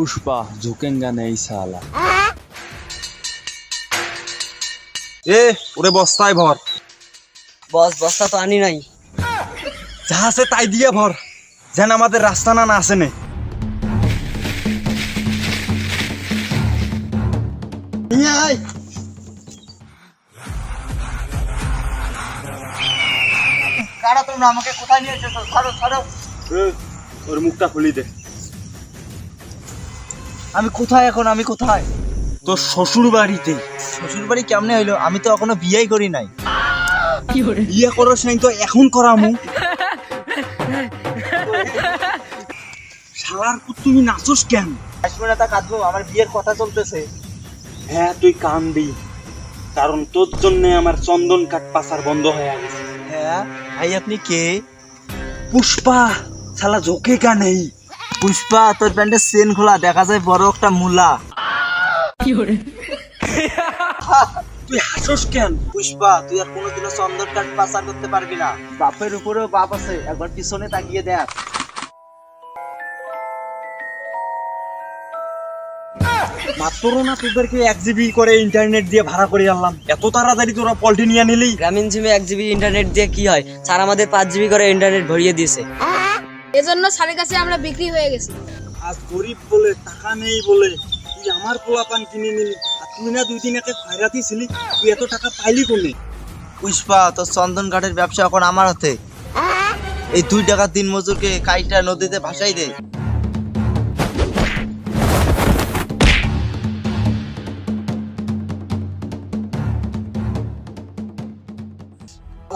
পুষ্পা ঝুকেঙ্গা নেই সালা এ ওরে বস্তায় ভর। বস বস্তা তো আনি নাই। যা আছে তাই দিয়ে ভর যেন আমাদের রাস্তা না না। আসেনে কারা তোমরা আমাকে কোথায় নিয়ে এসেছ? ছাড়ো ছাড়ো। ওর মুখটা খুলি দে। আমি কোথায় এখন? আমি কোথায়? তোর শ্বশুর বাড়িতে শ্বশুর বাড়ি কেমনে হইল? আমি তো এখনও বিয়েই করি নাই। বিয়ে করো সেই তো এখন করামু। শালার তুমি নাচোস কেন? কাশ্মীরে তা কাঁদবো আমার বিয়ের কথা চলতেছে। হ্যাঁ তুই কানবি কারণ তোর জন্য আমার চন্দন কাঠ পাচার বন্ধ হয়ে গেছে। হ্যাঁ ভাই আপনি কে? পুষ্পা শালা ঝোঁকে কা নেই পুষ্পা তোর প্যান্টের চেন খোলা দেখা যায় বড় একটা মুলা। তুই হাসোস কেন? পুষ্পা তুই আর কোনোদিনও চন্দন কাঠ পাচার করতে পারবি না। বাপের উপরেও বাপ আছে একবার পিছনে তাকিয়ে দেখ। মাত্র না তোদেরকে এক জিবি করে ইন্টারনেট দিয়ে ভাড়া করে আনলাম। এত তাড়াতাড়ি তোরা পল্টি নিয়ে নিলি? গ্রামীণ সিমে এক জিবি ইন্টারনেট দিয়ে কি হয়? স্যার আমাদের পাঁচ জিবি করে ইন্টারনেট ভরিয়ে দিয়েছে। এজন্য স্যারের কাছে আমরা বিক্রি হয়ে গেছি। আজ গরিব বলে টাকা নেই বলে তুই আমার পোলাপান কিনে নিলি আর তুই না দুই দিন একে খয়রাতি ছিলি তুই এত টাকা পাইলি কোনে? পুষ্পা তোর চন্দন কাঠের ব্যবসা এখন আমার হাতে। এই দুই টাকা দিন মজুরকে কাইটা নদীতে ভাসাই দে।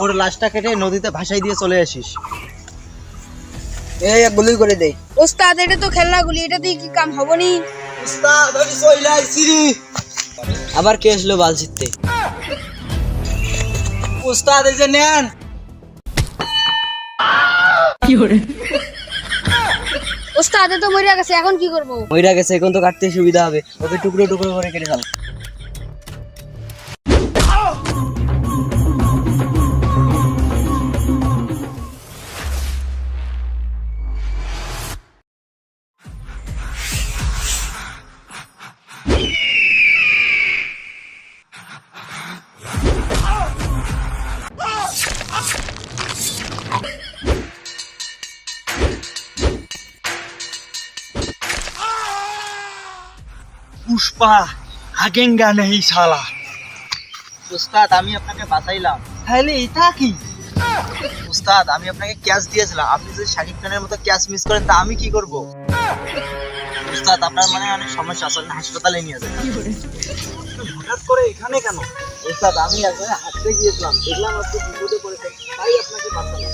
ওর লাশটা কেটে নদীতে ভাসাই দিয়ে চলে আসিস। এই গুলি করে দে ওস্তাদ এটা তো খেলনাগুলি এটা দিয়ে কি কাম আমি চলে আইছি আবার কে আসলো বাল এই যে নেন। ওস্তাদ এ তো মরিয়া গেছে এখন কি করব? মইরা গেছে এখন তো কাটতে সুবিধা হবে। ওকে টুকরো টুকরো করে কেটে ফেল। পুষ্পা হাগেঙ্গা নেই শালা। উস্তাদ আমি আপনাকে বাঁচাইলাম। তাহলে এটা কি? উস্তাদ আমি আপনাকে ক্যাশ দিয়েছিলাম। আপনি যদি শাকিব খানের মতো ক্যাশ মিস করেন তা আমি কি করব? উস্তাদ আপনার মানে অনেক সমস্যা আসলে হাসপাতালে নিয়ে যান। হঠাৎ করে এখানে কেন? উস্তাদ আমি একজনের হাঁটতে গিয়েছিলাম। দেখলাম আপনি বিপদে পড়েছেন তাই আপনাকে বাঁচালাম।